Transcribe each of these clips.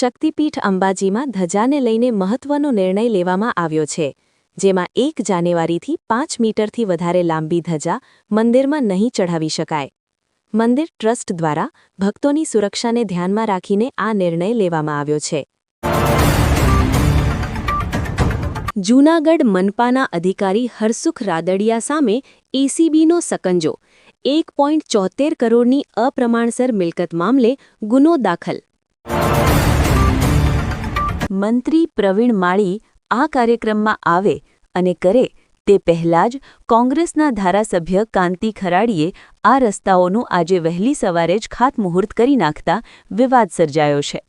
શક્તિપીઠ અંબાજીમાં ધજાને લઈને મહત્વનો નિર્ણય લેવામાં આવ્યો છે, જેમાં એક જાન્યુઆરીથી પાંચ મીટરથી વધારે લાંબી ધજા મંદિરમાં નહીં ચઢાવી શકાય. મંદિર ટ્રસ્ટ દ્વારા ભક્તોની સુરક્ષાને ધ્યાનમાં રાખીને આ નિર્ણય લેવામાં આવ્યો છે. જૂનાગઢ મનપાના અધિકારી હરસુખ રાદડિયા સામે એસીબીનો સકંજો, એક પોઈન્ટ ચોતેર કરોડની અપ્રમાણસર મિલકત મામલે ગુનો દાખલ. મંત્રી પ્રવીણ માળી આ કાર્યક્રમમાં આવે અને કરે તે પહેલાં જ કોંગ્રેસના ધારાસભ્ય કાંતિ ખરાડીએ આ રસ્તાઓનું આજે વહેલી સવારે જ ખાતમુહૂર્ત કરી નાખતા વિવાદ સર્જાયો છે.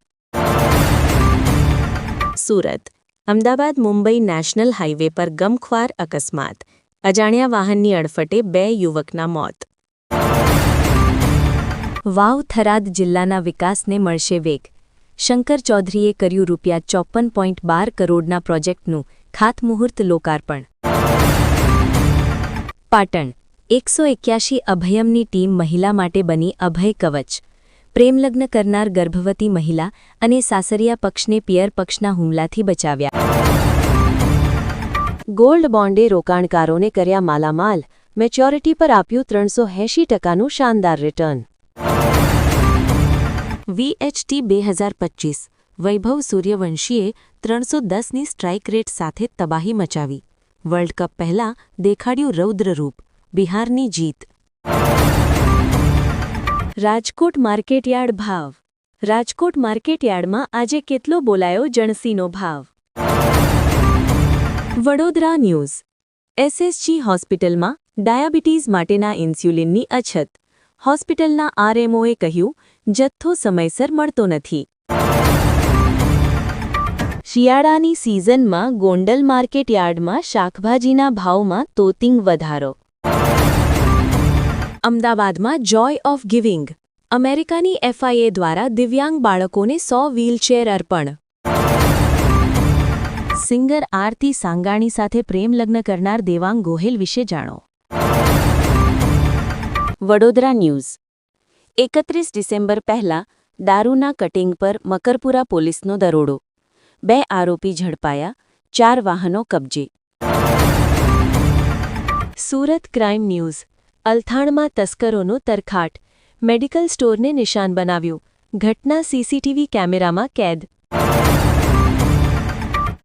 સુરત, અમદાવાદ મુંબઈ નેશનલ હાઇવે પર ગમખ્વાર અકસ્માત. અજાણ્યા વાહનની અડફટે બે યુવકના મોત. વાવ થરાદ જિલ્લાના વિકાસને મળશે વેગ. શંકર ચૌધરીએ કર્યું રૂપિયા ચોપન પોઈન્ટ બાર કરોડના પ્રોજેક્ટનું ખાતમુહૂર્ત લોકાર્પણ. પાટણ. એકસો એક્યાશી અભયમની ટીમ મહિલા માટે બની અભય કવચ. પ્રેમલગ્ન કરનાર ગર્ભવતી મહિલા અને સાસરિયા પક્ષને પિયર પક્ષના હુમલાથી બચાવ્યા. ગોલ્ડ બોન્ડે રોકાણકારોને કર્યા માલામાલ. મેચ્યોરિટી પર આપ્યું ત્રણસો એંશી ટકાનું શાનદાર રિટર્ન. વીએચટી બે હજાર પચ્ચીસ વૈભવ સૂર્યવંશીએ ત્રણસો દસની સ્ટ્રાઇક રેટ સાથે તબાહી મચાવી. વર્લ્ડ કપ પહેલા દેખાડ્યું રૌદ્રરૂપ. બિહારની જીત. રાજકોટ માર્કેટયાર્ડ ભાવ. રાજકોટ માર્કેટયાર્ડમાં આજે કેટલો બોલાયો જણસીનો ભાવ? વડોદરા ન્યૂઝ. એસએસજી હોસ્પિટલમાં ડાયાબિટીઝ માટેના ઇન્સ્યુલિનની અછત. હોસ્પિટલના આરએમઓએ કહ્યું, જથ્થો સમયસર મળતો નથી. શિયાળાની સિઝનમાં ગોંડલ માર્કેટયાર્ડમાં શાકભાજીના ભાવમાં તોતિંગ વધારો. અમદાવાદમાં જોય ઓફ ગિવિંગ. અમેરિકાની એફઆઈએ દ્વારા દિવ્યાંગ બાળકોને સો વ્હીલચેર અર્પણ. સિંગર આરતી સાંગાણી સાથે પ્રેમ લગ્ન કરનાર દેવાંગ ગોહેલ વિશે જાણો. વડોદરા ન્યૂઝ. એકત્રીસ ડિસેમ્બર પહેલા દારૂના કટિંગ પર મકરપુરા પોલીસનો દરોડો. બે આરોપી ઝડપાયા, ચાર વાહનો કબજે. Surat crime news. અલથાણમાં તસ્કરોનો તરખાટ. મેડિકલ સ્ટોરને નિશાન બનાવ્યું. ઘટના સીસીટીવી કેમેરામાં કેદ.